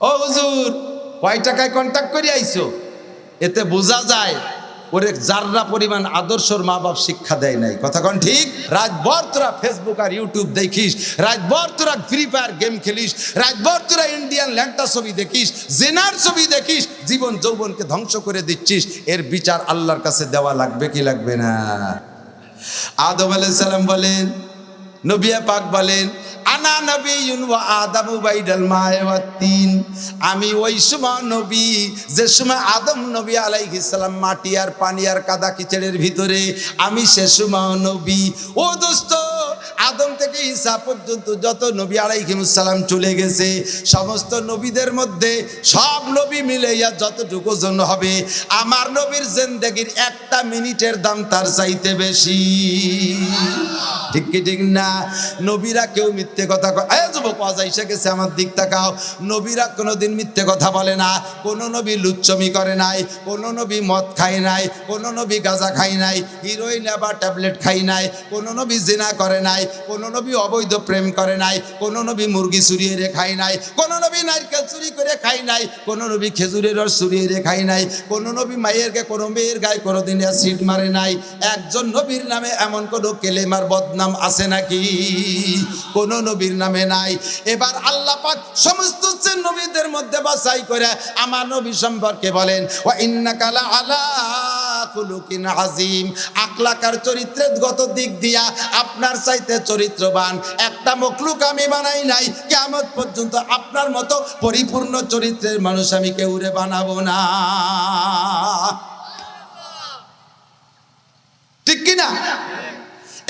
ও হুজুর, কয় টাকায় কন্ট্যাক্ট করে আইছো? এতে বোঝা যায়, ওরে যাররা পরিমাণ আদর্শর মা বাপ শিক্ষা দেয় নাই। কথা কন ঠিক? রাতভর তোরা ফেসবুক আর ইউটিউব দেখিস, রাতভর তোরা ফ্রি ফায়ার গেম খেলিস, রাতভর তোরা ইন্ডিয়ান ল্যাংটা ছবি দেখিস, জেনার ছবি দেখিস, জীবন যৌবনকে ধ্বংস করে দিচ্ছিস, এর বিচার আল্লাহর কাছে দেওয়া লাগবে কি লাগবে না? আদম আলাইহিস সালাম বলেন নবিয়া পাক বলেন, আনা নবী ওয়া আদামু বাইদাল মায়ে ওয়া আমি ওই সময় নবী, যে সময় আদম নবী আলাইহিস সালাম মাটি আর পানি আর কাদা কিচড়ের ভিতরে, আমি সে সময় নবী। ও দোস্ত আদম থেকে ঈসা পর্যন্ত যত নবী আলাইহিস সালাম চলে গেছে, সমস্ত নবীদের মধ্যে সব নবী মিলে ইয়া যতটুকু জন হবে, আমার নবীর জিন্দেগির একটা মিনিটের দাম তার চাইতে বেশি। ঠিক কি ঠিক না? নবীরা কেউ মিথ্যে কথা এই যুবক পাওয়া যায় গেছে আমার দিক তাকাও। নবীরা কোনোদিন মিথ্যে কথা বলে না। কোনো নবী লুচ্চমি করে নাই, কোনো নবী মদ খায় নাই, কোনো নবী গাঁজা খায় নাই হিরোইন বা ট্যাবলেট খাই নাই, কোনো নবী জিনা করে নাই কোনো নবী অবৈধ প্রেম করে নাই, কোনো নবী মুরগি চুরিয়ে রে খায় নাই, কোনো নবী নারকেল চুরি করে খাই নাই, কোনো নবী খেজুরের রস চুরিয়ে রে খাই নাই, কোনো নবী মায়েরকে, কোনো মেয়ের গায়ে কোনোদিন সিট মারে নাই। একজন নবীর নামে এমন কোনো কেলেমার বদনাম আছে নাকি? কোন নবীর নামে নাই। এবার আল্লাহ পাক সমস্ত নবীদের মধ্যে বাছাই করে আমার নবী সম্পর্কে বলেন ও ইন্নাকালা আলা খুলুকিন আজিম আকলাকার চরিত্রের গত দিক দিয়া আপনার চাইতে চরিত্রবান। একটা মখলুক আমি বানাই নাই কেমন পর্যন্ত আপনার মতো পরিপূর্ণ চরিত্রের মানুষ আমি কেউরে বানাবো না। ঠিক কিনা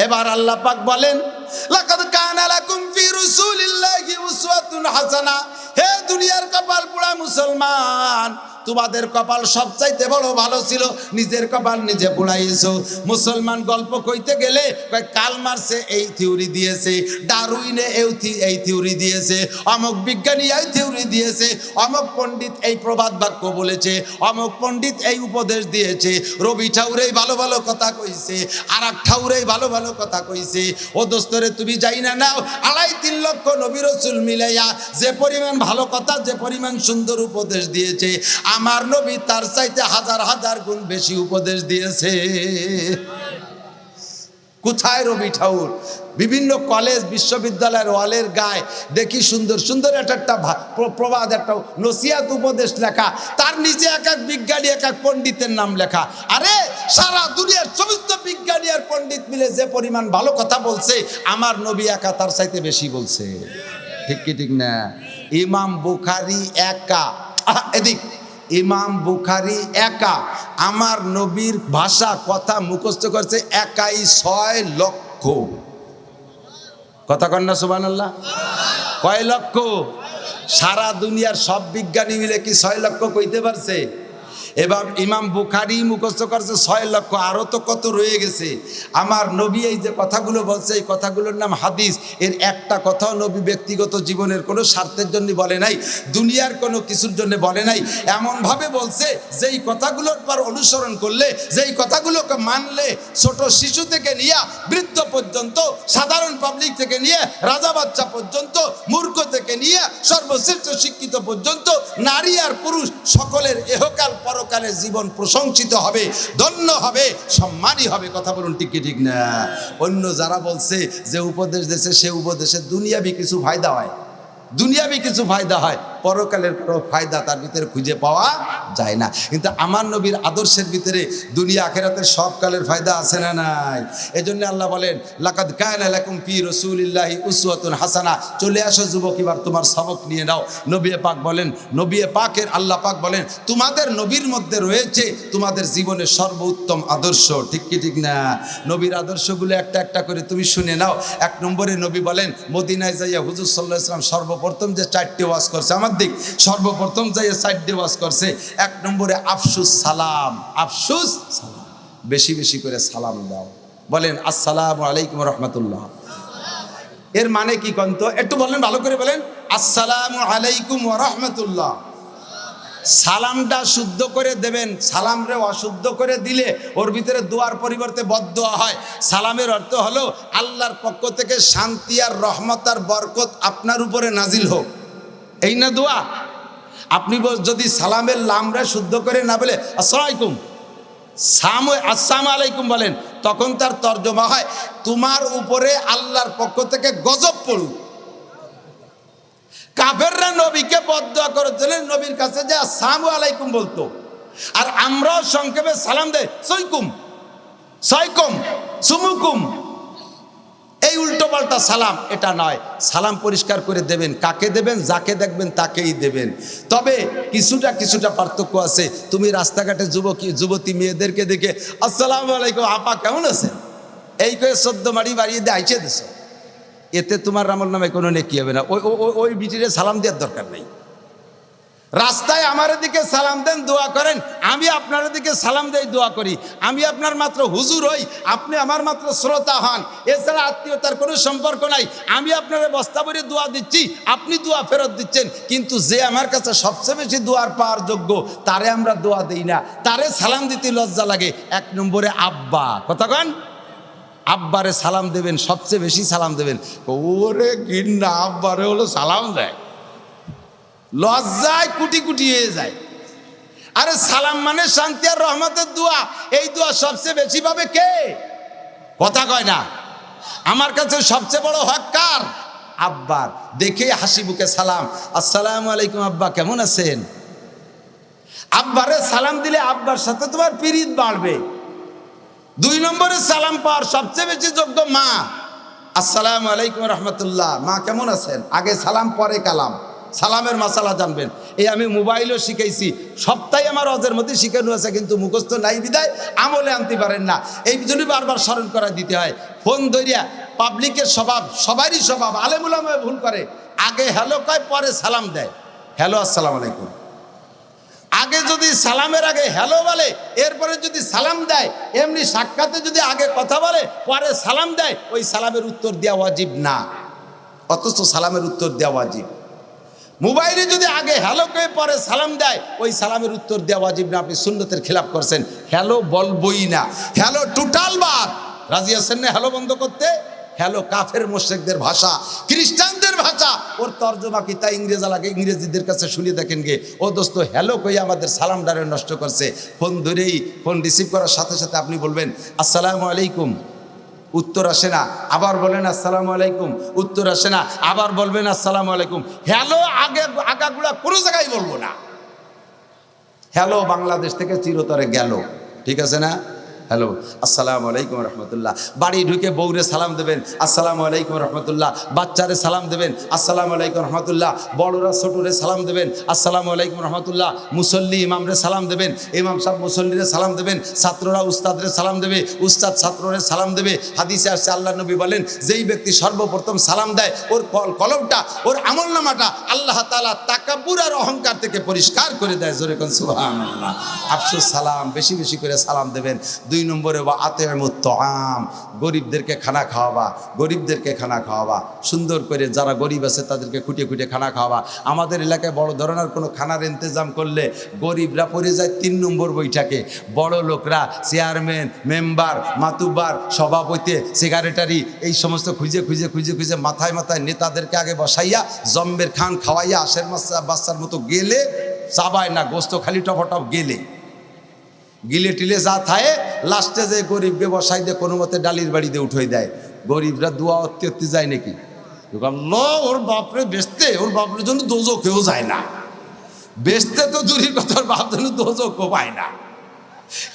এবার আল্লাহ পাক বলেন, লাকাদ কানা লাকুম ফি রাসূলিল্লাহি উসওয়াতুন হাসানা। হে দুনিয়ার কপাল পোড়া মুসলমান তোমাদের কপাল সবচাইতে বড় ভালো ছিল, নিজের কপাল নিজে পুড়াইছো মুসলমান গল্প কইতে গেলে কাল মার্সে এই থিওরি দিয়েছে। ডারউইনে এই এই থিওরি দিয়েছে। অমুক বিজ্ঞানী এই থিওরি দিয়েছে। অমুক পণ্ডিত এই প্রবাদ বাক্য বলেছে। অমুক পণ্ডিত এই উপদেশ দিয়েছে। রবি ঠাউরেই ভালো ভালো কথা কইছে। আর এক ঠাউরেই ভালো ভালো কথা কইছে। ও দোস্তরে, তুমি যাই না নাও আড়াই তিন লক্ষ নবী রসুল মিলাইয়া যে পরিমাণ ভালো কথা, যে পরিমাণ সুন্দর উপদেশ দিয়েছে। আমার নবী তার চাইতে হাজার হাজার গুণ বেশি উপদেশ দিয়েছে। কোথায় রবি ঠাউর বিভিন্ন কলেজ, বিশ্ববিদ্যালয়ের ওয়ালের গায়ে দেখি সুন্দর সুন্দর একটা একটা প্রবাদ, একটা নসিয়াত উপদেশ লেখা। তার নিচে এক এক বিজ্ঞানী, এক এক পণ্ডিতের নাম লেখা। আরে, সারা দুনিয়ার সমস্ত বিজ্ঞানী আর পণ্ডিত মিলে যে পরিমাণ ভালো কথা বলছে, আমার নবী একা তার চাইতে বেশি বলছে। ঠিক কি, ঠিক না? ইমাম বুখারি একা। এদিক। ইমাম বুখারি একা। আমার নবীর ভাষা কথা মুখস্থ করছে একাই ছয় লক্ষ। কথা কন্যা সুবান আল্লাহ কয় লক্ষ? সারা দুনিয়ার সব বিজ্ঞানী মিলে কি ছয় লক্ষ কইতে পারছে? এবার ইমাম বুখারি মুখস্থ করছে ছয় লক্ষ আরও তো কত রয়ে গেছে। আমার নবী এই যে কথাগুলো বলছে, এই কথাগুলোর নাম হাদিস। এর একটা কথাও নবী ব্যক্তিগত জীবনের কোনো স্বার্থের জন্য বলে নাই, দুনিয়ার কোনো কিছুর জন্য বলে নাই। এমনভাবে বলছে, যেই কথাগুলোর পর অনুসরণ করলে, যেই কথাগুলোকে মানলে, ছোট শিশু থেকে নিয়ে বৃদ্ধ পর্যন্ত, সাধারণ পাবলিক থেকে নিয়ে রাজা বাচ্চা পর্যন্ত, মূর্খ থেকে নিয়ে সর্বশ্রেষ্ঠ শিক্ষিত পর্যন্ত, নারী আর পুরুষ সকলের এহকাল পরকালের জীবন প্রশংসিত হবে, ধন্য হবে সম্মানই হবে, কথা বলুন ঠিক ঠিক না? অন্য যারা বলছে যে উপদেশ দেশে, সে উপদেশে দুনিয়াবি কিছু ফায়দা হয়। দুনিয়াবি কিছু ফায়দা হয়। পরকালের কোনো ফায়দা তার ভিতরে খুঁজে পাওয়া যায় না। কিন্তু আমার নবীর আদর্শের ভিতরে দুনিয়া আখেরাতের সব কালের ফায়দা আছে না নাই? এজন্য আল্লাহ বলেন, লাকাদ কায়না লাকুম ফি রাসূলিল্লাহি উসওয়াতুন হাসানা। চলে আসো যুবক, এবার তোমার সবক নিয়ে নাও। নবী পাক বলেন নবী পাকের আল্লাহ পাক বলেন, তোমাদের নবীর মধ্যে রয়েছে তোমাদের জীবনের সর্বোত্তম আদর্শ। ঠিক কি, ঠিক না? নবীর আদর্শগুলো একটা একটা করে তুমি শুনে নাও। এক নম্বরে নবী বলেন, মদিনায় যাইয়া হুজুর সাল্লাহ ইসলাম সর্বপ্রথম যে চারটি ওয়াজ করছে আমার দিক সর্বপ্রথম যাইয়া চারটি ওয়াজ করছে, এক নম্বরে আফসুস সালাম আফসুস সালাম। বেশি বেশি করে সালাম দাও। বলেন, আসসালামু আলাইকুম রহমতুল্লাহ। এর মানে কি কন্ত একটু বলেন, ভালো করে বলেন। আসসালামু আলাইকুম রহমতুল্লাহ। সালামটা শুদ্ধ করে দেবেন, সালামরে অশুদ্ধ করে দিলে ওর ভিতরে দোয়ার পরিবর্তে বদ্ধ হয়। সালামের অর্থ হলো, আল্লাহর পক্ষ থেকে শান্তি আর রহমত আর বরকত আপনার উপরে নাজিল হোক। এই না দোয়া? আপনি যদি সালামের লামরা শুদ্ধ করে না বলে আসসালামাইকুম সাম আসসালাম আলাইকুম বলেন, তখন তার তর্জমা হয়, তোমার উপরে আল্লাহর পক্ষ থেকে গজব পড়ুক। কাফেররা নবীকে বদয়া করেছিলেন নবীর কাছে যে আসসালামু আলাইকুম বলতো। আর আমরাও সংক্ষেপে সালাম দেয় সৈকুম। সৈকুম, সুমুকুম। এই উল্টো পাল্টা সালাম, এটা নয়। সালাম পরিষ্কার করে দেবেন। কাকে দেবেন, যাকে দেখবেন, তাকেই দেবেন। তবে কিছুটা কিছুটা পার্থক্য আছে। তুমি রাস্তাঘাটে যুবকী, যুবতী মেয়েদেরকে দেখে, আসসালাম আলাইকুম, আপা কেমন আছেন? এই করে সদ্য মারি বাড়িয়ে দিয়ে আইসে দিস এতে তোমার রামল নামে কোনো নেকি হবে না। ওই- ওই বিটিরে সালাম দেওয়ার দরকার নেই। রাস্তায় আমার দিকে সালাম দেন, দোয়া করেন। আমি আপনার দিকে সালাম দেই, দোয়া করি। আমি আপনার মাত্র হুজুর হই, আপনি আমার মাত্র শ্রোতা হন। এছাড়া আত্মীয়তার কোনো সম্পর্ক নাই। আমি আপনার বস্তা ভরে দোয়া দিচ্ছি, আপনি দোয়া ফেরত দিচ্ছেন। কিন্তু যে আমার কাছে সবচেয়ে বেশি দোয়ার পাওয়ার যোগ্য, তারে আমরা দোয়া দিই না। তারে সালাম দিতে লজ্জা লাগে। এক নম্বরে আব্বা। কথা কতক্ষণ আব্বারে সালাম দেবেন, সবচেয়ে বেশি সালাম দেবেন। ওরে গিন্না, আব্বারে হলো সালাম দেয়। লজ্জায় কুটি কুটি হয়ে যায়। আরে সালাম মানে শান্তি আর রহমতের দোয়া। এই দোয়া সবচেয়ে বেশি পাবে কে? কথা কয় না। আমার কাছে সবচেয়ে বড় হকার আব্বার। দেখে হাসি বুকে সালাম। আসসালামু আলাইকুম আব্বা, কেমন আছেন? আব্বারে সালাম দিলে আব্বার সাথে তোমার পিরিত বাড়বে। দুই নম্বরে সালাম পাওয়ার সবচেয়ে বেশি যোগ্য মা। আসসালামু আলাইকুম রহমতুল্লাহ। মা কেমন আছেন? আগে সালাম, পরে কালাম। সালামের মাসালা জানবেন। এই আমি মোবাইলও শিখাইছি। সপ্তাহে আমার অজের মধ্যে শিখানো আছে, কিন্তু মুখস্থ নাই বিদায়, আমলে আনতে পারেন না। এই জন্য বারবার স্মরণ করা দিতে হয়। ফোন ধরিয়া পাবলিকের স্বভাব, সবারই স্বভাব আলেমুলামে ভুল করে। আগে হ্যালো কয়, পরে সালাম দেয়। হ্যালো, আসসালামু আলাইকুম। আগে যদি সালামের আগে হ্যালো বলে, এরপরে যদি সালাম দেয়, এমনি সাক্ষাতে যদি আগে কথা বলে, পরে সালাম দেয়, ওই সালামের উত্তর দেওয়া ওয়াজিব না। অথচ সালামের উত্তর দেওয়া ওয়াজিব। মোবাইলে যদি আগে হ্যালো কে পরে সালাম দেয়, ওই সালামের উত্তর দেওয়া ওয়াজিব না, আপনি সুন্নতের খেলাপ করছেন। হ্যালো বলবই না। হ্যালো টোটাল বাদ। রাজি আছেন না হ্যালো বন্ধ করতে? হ্যালো কাফের মোশেকদের ভাষা, খ্রিস্টানদের ভাষা। ওর তর্জমা কি তাই ইংরেজ লাগে ইংরেজিদের কাছে শুনিয়ে দেখেন গে? ও দোস্ত হ্যালো কই আমাদের সালাম ডারে নষ্ট করছে। ফোন ধরেই, ফোন রিসিভ করার সাথে সাথে আপনি বলবেন, আসসালামু আলাইকুম। উত্তর আসে না। আবার বলেন, আসসালামু আলাইকুম। উত্তর আসে না। আবার বলবেন, আসসালামু আলাইকুম। হ্যালো, আগে আগাগুলা কোনো জায়গায় বলব না। হ্যালো, বাংলাদেশ থেকে চিরতরে গেল। ঠিক আছে না? হ্যালো, আসসালামু আলাইকুম রহমতুল্লাহ। বাড়ি ঢুকে বউরে সালাম দেবেন, আসসালামু আলাইকুম রহমতুল্লাহ। বাচ্চারে সালাম দেবেন, আসসালামু আলাইকুম রহমতুল্লাহ। বড়রা ছোটরে সালাম দেবেন, আসসালামু আলাইকুম রহমতুল্লাহ। মুসল্লি ইমামরে সালাম দেবেন, ইমাম সাহেব মুসল্লিরে সালাম দেবেন, ছাত্ররা উস্তাদরে সালাম দেবে, উস্তাদ ছাত্ররে সালাম দেবে। হাদিসে আসছে, আল্লাহ নবী বলেন, যেই ব্যক্তি সর্বপ্রথম সালাম দেয়, ওর কল- কলমটা, ওর আমল নামাটা আল্লাহ তালা তাকাবুর আর অহংকার থেকে পরিষ্কার করে দেয়। জোরে কোন আফসোস সালাম, বেশি বেশি করে সালাম দেবেন। দুই নম্বরে বা আতে আম গরিবদেরকে খানা খাওয়াবা, গরিবদেরকে খানা খাওয়াবা। সুন্দর করে যারা গরিব আছে তাদেরকে খুঁটে খুঁটে খানা খাওয়াবা। আমাদের এলাকায় বড় ধরনের কোনো খানার ইন্তজাম করলে গরিবরা পড়ে যায় তিন নম্বর বইটাকে বড় লোকরা চেয়ারম্যান, মেম্বার মাতুবার সভাপতি, সেক্রেটারি এই সমস্ত খুঁজে খুঁজে খুঁজে খুঁজে মাথায় মাথায় নেতাদেরকে আগে বসাইয়া, জম্বের খান খাওয়াইয়া, আশের বাচ্চা বাচ্চার মতো গেলে, চাবায় না, গোস্ত খালি টপটপ গেলে। গিলে টিলে যা থায় লাস্টে যে গরিব ব্যবসায়ীদের কোনো মতে ডালির বাড়িতে উঠোই দেয়। গরিবরা দোয়া অত্তি অত্তি যায় নাকি? ওর বাপরে বেচতে, ওর বাপরের জন্য দোজো কেউ যায় না। বেচতে তো দূরের কথা, ওর বাপ জন্য দোজো কেউ পায় না।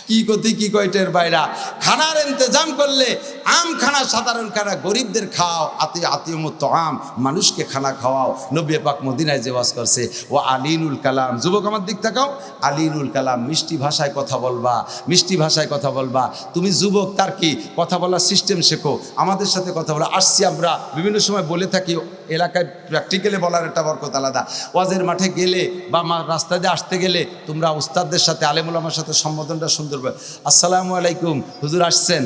কি গতি, কি কয়টের বাইরা? খানার ইন্তজাম করলে আম খানা সাধারণ খানা, গরিবদের খাও, আতি আতিমত আম মানুষকে খানা খাওয়াও। নবী পাক মদিনায় যে বাস করছে, ও আলিনুল কালাম। যুবক আমার দিক তাকাও, আলিনুল কালাম, মিষ্টি ভাষায় কথা বলবা, মিষ্টি ভাষায় কথা বলবা। তুমি যুবক, তার কি? কথা বলার সিস্টেম শেখো। আমাদের সাথে কথা বলা। আসছি আমরা, বিভিন্ন সময় বলে থাকি এলাকায় প্র্যাকটিক্যালি বলার একটা বরকত আলাদা। ওয়াজের মাঠে গেলে বা রাস্তা দিয়ে আসতে গেলে তোমরা উস্তাদদের সাথে আলেমুল আমার সাথে সম্বোধনটা সুন্দর। আসসালামু আলাইকুম, হুজুর আসছেন?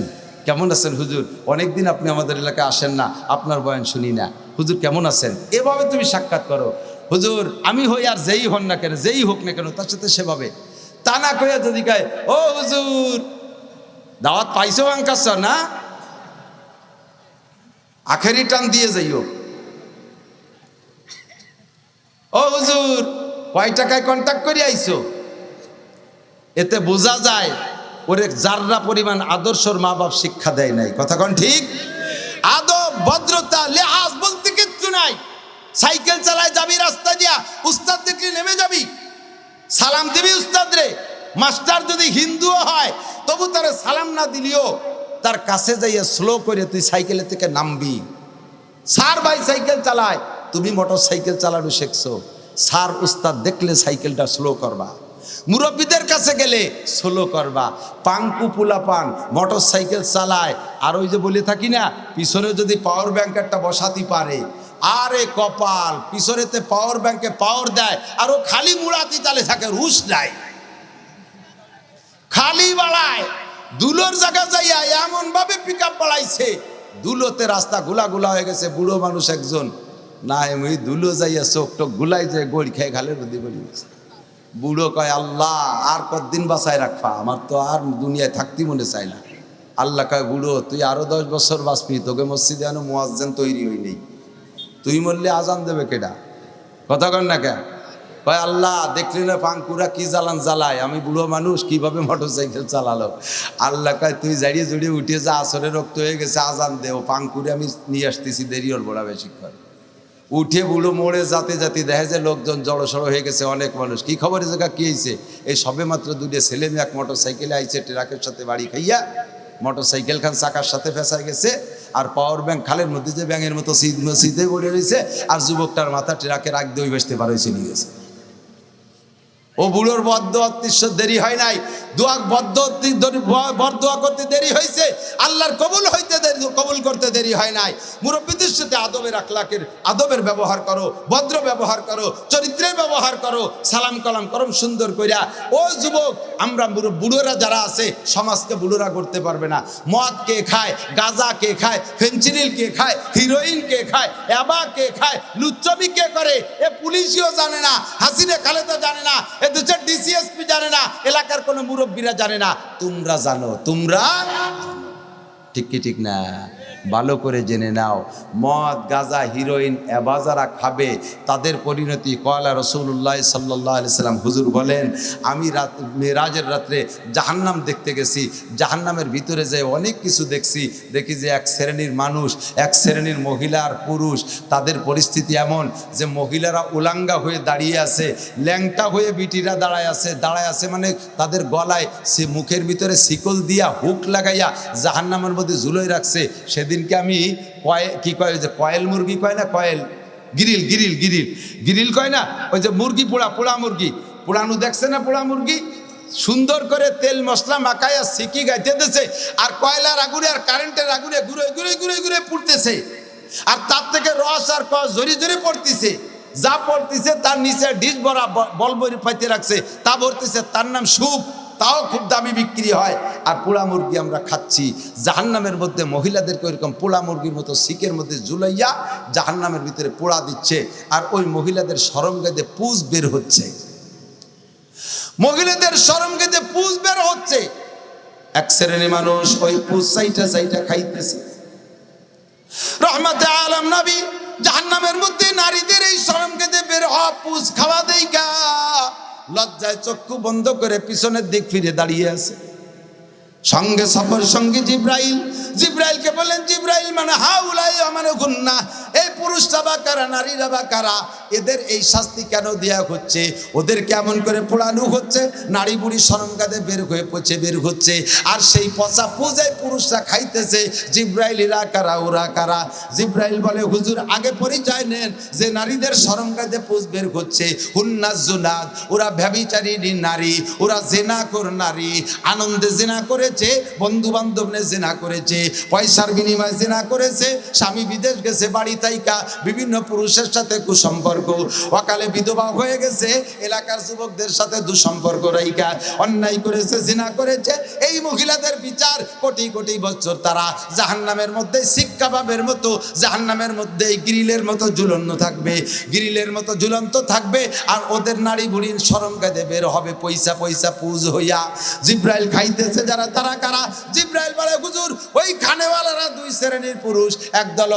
কেমন আছেন হুজুর? অনেকদিন আপনি আমাদের এলাকায় আসেন না, আপনার বয়ান শুনি না। হুজুর কেমন আছেন? এভাবে তুমি সাক্ষাৎ করো। হুজুর, আমি হই আর যেই হন না কেন, যেই হোক না কেন, তার সাথে সেভাবে। তা না কইয়া যদি কয়, ও হুজুর, দাওয়াত পাইছো আঙ্কাস না? আখেরি টান দিয়ে যাইও। ও হুজুর, কয় টাকায় কন্ট্যাক্ট করে আইছো? এতে বোঝা যায়, ওরে যাররা পরিমাণ আদর্শর মা বাপ শিক্ষা দেয় নাই। কথা কন ঠিক? আদব, ভদ্রতা, লেহাজ বলতে কিচ্ছু নাই। সাইকেল চালায় যাবি রাস্তা দিয়া, উস্তাদ দেখলে নেমে যাবি। সালাম দিবি উস্তাদ রে। মাস্টার যদি হিন্দুও হয়, তবু তার সালাম না দিলিও, তার কাছে যাইয়া স্লো করে তুই সাইকেলের থেকে নামবি। সার ভাই সাইকেল চালায় তুমি মোটর সাইকেল চালানো শিখছো। সার উস্তাদ, দেখলে সাইকেলটা স্লো করবা। মুরব্বীদের কাছে গেলে স্লো করবা। পাঙ্কু পুলা পান মোটর সাইকেল চালায়। আর ওই যে বলে থাকি না, পিছনে যদি পাওয়ার ব্যাংক একটা বসাতে পারে। আরে কপাল, পিছনেতে পাওয়ার ব্যাংকে পাওয়ার দেয়, আর ও খালি মুড়াতি চালে থাকে রুশ নাই। খালি বাড়ায়। দুলোর জায়গা যাইয়া এমন ভাবে পিক আপ বাড়াইছে। দুলোতে রাস্তা গুলা গুলা হয়ে গেছে, বুড়ো মানুষ একজন। না এমনি দুলো যাইয়া চোখ টোক গুলাই যে গড়ি খেয়ে নদী গড়ি গেছে। বুড়ো কয়, আল্লাহ, আর কতদিন বাঁচায় রাখবা? আমার তো আর দুনিয়ায় থাকতে মনে চাই না। আল্লাহ কয়, বুড়ো, তুই আরও দশ বছর বাঁচবি, তোকে মসজিদে আনো, মোয়াজ্জেন তৈরি হই নেই। তুই মরলে আজান দেবে কেডা? কথা কন না কে কয়, আল্লাহ, দেখলি না পাঙ্কুরা কি জ্বালান জ্বালায়? আমি বুড়ো মানুষ, কীভাবে মোটর সাইকেল চালালো? আল্লাহ কয়, তুই জাড়িয়ে জড়িয়ে উঠে যা, আসরে রক্ত হয়ে গেছে, আজান দে। ও পাঙ্কুরে আমি নিয়ে আসতেছি, দেরি ওর বড়া বেশি করে উঠে বুড়ো মোড়ে যাতে যাতে দেখা যায় লোকজন জড়সড় হয়ে গেছে, অনেক মানুষ। কি খবরের জায়গা কি হয়েছে? এই সবে মাত্র দুটো ছেলে মেয়ে এক মোটর সাইকেলে আইছে, ট্রাকের সাথে বাড়ি খাইয়া মোটর সাইকেল খান চাকার সাথে ফেঁসায় গেছে আর পাওয়ার ব্যাংক খালের মধ্যে যে ব্যাঙের মতো সিদ্ধে পড়ে রয়েছে, আর যুবকটার মাথা ট্রাকের আগ দিয়ে ওই বেসতে পারে নিয়ে গেছে। ও বুড়োর বদ্ধ অদৃশ্য দেরি হয় নাই। দোয়া বদ্ধ বরদোয়া করতে দেরি হয়েছে আল্লাহর কবুল হইতে দেরি কবুল করতে দেরি হয় নাই। মুরব্বীদের সাথে আদবের আখলাকের আদবের ব্যবহার করো, ভদ্র ব্যবহার করো, চরিত্রের ব্যবহার করো, সালাম কালাম করম সুন্দর কইরা। ও যুবক, আমরা বুড়ো- বুড়োরা যারা আছে, সমাজকে বুড়োরা করতে পারবে না। মদ কে খায়, গাঁজা কে খায় ফেন্সিডিল কে খায়, হিরোইন কে খায়, অ্যাবা কে খায় লুচ্চবি কে করে, এ পুলিশও জানে না, হাসিনে খালেদা জানে না এ দেশের ডিসিএসপি জানে না, এলাকার কোনো মুরব্বীরা জানে না। তোমরা জানো, তোমরা? ঠিক কি, ঠিক না? ভালো করে জেনে নাও। মদ, গাজা, হিরোইন এবা যারা খাবে, তাদের পরিণতি। কয়লা রসুল্লাহ সাল্লাহ সাল্লাম হুজুর বলেন, আমি রাত মেরাজের রাত্রে জাহান্নাম দেখতে গেছি। জাহান্নামের ভিতরে যে অনেক কিছু দেখছি। দেখি যে এক শ্রেণির মানুষ, এক শ্রেণির মহিলা আর পুরুষ। তাদের পরিস্থিতি এমন যে মহিলারা উলাঙ্গা হয়ে দাঁড়িয়ে আছে, ল্যাংটা হয়ে বিটিরা দাঁড়ায় আছে। দাঁড়ায় আছে মানে তাদের গলায় সে মুখের ভিতরে শিকল দিয়া হুক লাগাইয়া জাহান্নামের মধ্যে ঝুলোই রাখছে। সেদিনকে আমি কয়ে কি কয় যে কয়েল মুরগি কয় না, কয়েল? Grill grill grill. গিরিল কয় না, ওই যে মুরগি পোড়া পোড়া মুরগি। পোড়ানো দেখছে না পোড়া মুরগি? সুন্দর করে তেল, মশলা মাখাইয়া সিকি গাইতে দিতেছে আর কয়লার আগুনে আর কারেন্টের আগুনে ঘুরে ঘুরে ঘুরে ঘুরে পুড়তেছে। আর তার থেকে রস আর কস জড়ি জড়ি পড়তেছে। যা পড়তেছে তার নিচে ডিশ ভরা বল বলবরি পাইতে রাখছে। তা ভরতেছে, তার নাম সুপ। তাও খুব দামি বিক্রি হয়। আর পোড়া মুরগি আমরা খাচ্ছি। জাহান্নামের মধ্যে মহিলাদেরকে ওইরকম পোড়া মুরগির মতো শিকের মধ্যে জুলাইয়া জাহান্নামের ভিতরে পোড়া দিচ্ছে। আর ওই মহিলাদের সরঙ্গাতে পুজ বের হচ্ছে। মহিলাদের সরঙ্গেতে পুজ বের হচ্ছে। এক শ্রেণি মানুষ ওই পুজ সাইটা সাইটা খাইতেছে। রহমতে আলম নবী জাহান্নামের মধ্যে নারীদের এই সরঙ্গেতে বের হওয়া পুজ খাওয়া দেই গা লজ্জায় চক্ষু বন্ধ করে পিছনের দিক ফিরে দাঁড়িয়ে আছে। সঙ্গে সফর সঙ্গে জিব্রাইল। জিব্রাইলকে বলেন জিব্রাইল মানে হাউলাই আমার গুন্না। এই পুরুষরা বা কারা, নারীরা বা কারা, এদের এই শাস্তি কেন দেয়া হচ্ছে? ওদের কেমন করে পোড়ানো হচ্ছে? নারী বুড়ি সরঙ্গাতে বের হয়ে পচে বের হচ্ছে। আর সেই পচা পূজায় পুরুষরা খাইতেছে জিব্রাইলিরা কারা, ওরা কারা? জিব্রাইল বলে, হুজুর, আগে পরিচয় নেন যে নারীদের সরঙ্গাতে পুজ বের হচ্ছে। হুন্নাজ জুনাদ ওরা ব্যবিচারিণী নারী, ওরা জেনা কর নারী, আনন্দে জেনা করেছে বন্ধু বান্ধব নিয়ে জেনা করেছে, পয়সার বিনিময়ে জেনা করেছে, স্বামী বিদেশ গেছে, বাড়ি তাইকা, বিভিন্ন পুরুষের সাথে কুসম্পর্ক। অকালে বিধবা হয়ে গেছে, এলাকার যুবকদের সাথে দুসম্পর্ক রাইকা অন্যায় করেছে, জেনা করেছে। এই মহিলাদের বিচার কোটি কোটি বছর তারা জাহান্নামের মধ্যে শিক্ষাভাবের মতো, জাহান্নামের মধ্যে গ্রিলের মতো ঝুলন্ত থাকবে, গ্রিলের মতো ঝুলন্ত থাকবে, আর ওদের নারী বুড়ির সরঙ্গাতে বের হবে পয়সা পয়সা পুজ হইয়া জিব্রাইল খাইতেছে যারা তারা কারা? জিব্রাইল বলে, হুজুর, ওই খানেওয়ালারা দুই শ্রেণির পুরুষ। একদল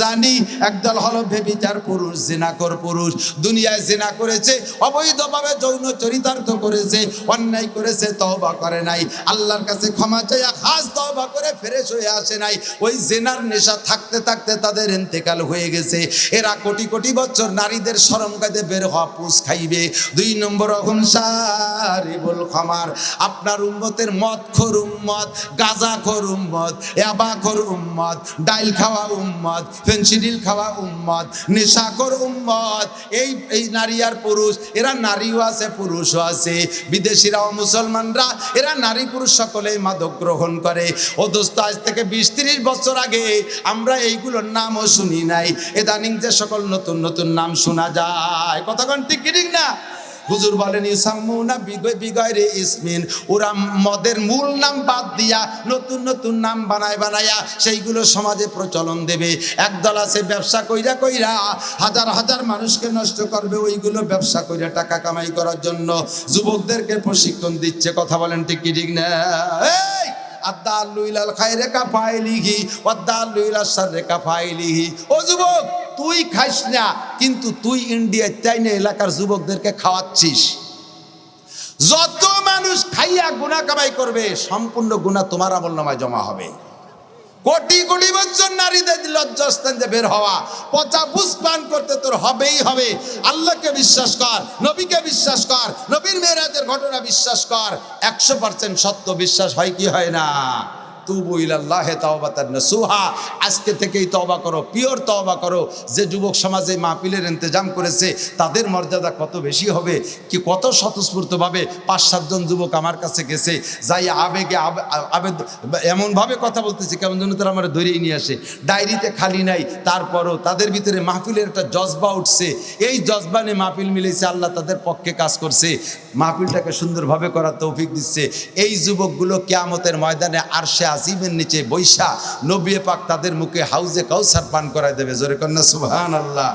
জানি, একদল হলো বেবিচার পুরুষ, জিনাকর পুরুষ। দুনিয়ায় জিনা করেছে, অবৈধভাবে যৌন চরিতার্থ করেছে, অন্যায় করেছে, তওবা করে নাই। আল্লাহর কাছে ক্ষমা চাইয়া খাস তওবা করে ফ্রেশ হয়ে আসে নাই। ওই জেনার নেশা থাকতে থাকতে তাদের ইন্তেকাল হয়ে গেছে। এরা কোটি কোটি বছর নারীদের শরম কাজে বের হওয়া পুষ খাইবে। দুই নম্বর অহংসারিবুল খামার। আপনার উম্মতের মদ খোর উম্মত, গাজা খোর উম্মত, ইয়াবা খোর উম্মত, ডাইল খাওয়া উম্মত, ফেন্সিডিল খাওয়া উম্মত নেশাখোর উম্মত। এই এই নারী আর পুরুষ, এরা নারীও আছে, পুরুষও আছে। বিদেশিরাও মুসলমানরা, এরা নারী পুরুষ সকলেই মাদক গ্রহণ করে। ও দোস্ত, আজ থেকে বিশ তিরিশ বছর আগে আমরা এইগুলোর নামও শুনি নাই। এদানিং যে সকল নতুন নতুন নাম শোনা যায়। কতক্ষণ ঠিক না? হুজুর বলেন বিগয় বিগয়রে ইসমিন। ওরা মদের মূল নাম বাদ দিয়া নতুন নতুন নাম বানায়, বানায়া সেইগুলো সমাজে প্রচলন দেবে। একদল আছে, ব্যবসা কইরা কইরা হাজার হাজার মানুষকে নষ্ট করবে ওইগুলো ব্যবসা কইরা টাকা কামাই করার জন্য। যুবকদেরকে প্রশিক্ষণ দিচ্ছে, কথা বলেন ঠিক কি, ঠিক না? এই আদাল্লু ইলাল খায়রে কাফাইলিহি ওয়াদাল্লু ইলাল শাররে কাফাইলিহি। ও যুবক তুই খাইস না, কিন্তু তুই ইন্ডিয়ার চাইনা এলাকার যুবকদেরকে খাওয়াচ্ছিস। যত মানুষ খাইয়া গুণা কামাই করবে, সম্পূর্ণ গুণা তোমার আমল নামায় জমা হবে। কোটি কোটি বছর নারীদের লজ্জাস্থান যে বের হওয়া, পচা বুঝ পান করতে তোর হবেই হবে। আল্লাহকে বিশ্বাস কর, নবীকে বিশ্বাস কর, নবীর মেয়েরাজের ঘটনা বিশ্বাস কর। একশো পার্সেন্ট সত্য বিশ্বাস হয় কি হয় না? তুবু ইলাল্লাহে তাওবাতান নসুহা। আজকে থেকেই তওবা করো, পিওর তওবা করো। যে যুবক সমাজে মাহফিলের ইন্তজাম করেছে, তাদের মর্যাদা কত বেশি হবে? কি কত স্বতঃস্ফূর্তভাবে পাঁচ সাতজন যুবক আমার কাছে গেছে, যাই আবেগে আবে- আবেদ, এমনভাবে কথা বলতেছে, কেমন যেন তারা আমার ধরেই নিয়ে আসে। ডায়েরিতে খালি নাই, তারপরও তাদের ভিতরে মাহফিলের একটা জজবা উঠছে। এই জজবা নিয়ে মাহফিল মিলেছে, আল্লাহ তাদের পক্ষে কাজ করছে। মাহফিলটাকে সুন্দরভাবে করার তৌফিক দিচ্ছে। এই যুবকগুলো কেয়ামতের ময়দানে আরশে আজিমের নিচে বৈশা নবী পাক তাদের মুখে হাউজে কাউসার পান করায় দেবে। জোরে কন্যা সুহান আল্লাহ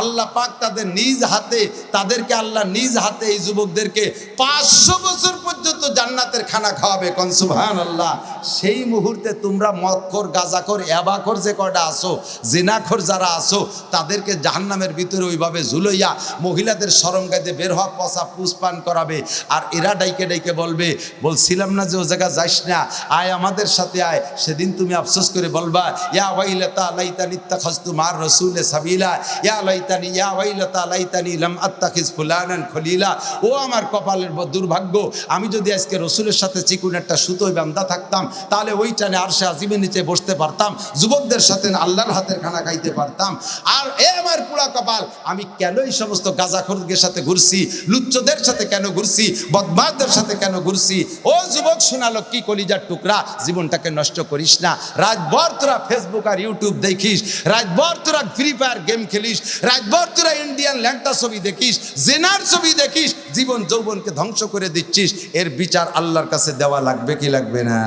আল্লাহ পাক তাদের নিজ হাতে, তাদেরকে আল্লাহ নিজ হাতে এই যুবকদেরকে পাঁচশো বছর পর্যন্ত জান্নাতের খানা খাওয়াবে কন? সুবহান আল্লাহ সেই মুহূর্তে তোমরা মদখোর গাজাখোর অ্যাবাখোর যে কটা আসো জেনাখোর যারা আসো তাদেরকে জাহান্নামের ভিতরে ওইভাবে ঝুলইয়া মহিলাদের সরম গাইতে বের হওয়া পচা পুষ্পান করাবে। আর এরা ডাইকে ডাইকে বলবে, বলছিলাম না যে ও জায়গা যাইস না, আয় আমাদের সাথে আয়। সেদিন তুমি আফসোস করে বলবা, ইয়া ওয়াইলাতা লাইতানি ইত্তাখাযতু মার রাসূলে সাবিলা, ইয়া লাইতানি, ইয়া ওয়াইলাতা লাইতানি লাম আত্তাখিজ ফুলানান খলিলা। ও আমার কপালের দুর্ভাগ্য, আমি যদি আজকে রসুলের সাথে চিকুন একটা সুতোয় বান্ধা থাকতাম, তাহলে ওই টানে আরশে আজিমের নিচে বসতে পারতাম, যুবকদের সাথে আল্লাহর হাতের খানা খাইতে পারতাম। আর এ আমার পুরা কপাল, আমি কেন এই সমস্ত গাজাখোরদের সাথে ঘুরছি? লুচ্চদের সাথে কেন ঘুরছি? বদমাসদের সাথে কেন ঘুরছি? ও যুবক, শোনালো কি কলিজার টুকরা? জীবনটাকে নষ্ট করিস না। রাতভর তোরা ফেসবুক আর ইউটিউব দেখিস। রাতভর তোরা ফ্রি ফায়ার গেম খেলিস। রাতভর তোরা ইন্ডিয়ান ল্যাংটা ছবি দেখিস। জেনার ছবি দেখিস। জীবন যৌবনকে ধ্বংস করে দিচ্ছিস। এর বিচার আল্লাহর কাছে দেওয়া লাগবে কি লাগবে না?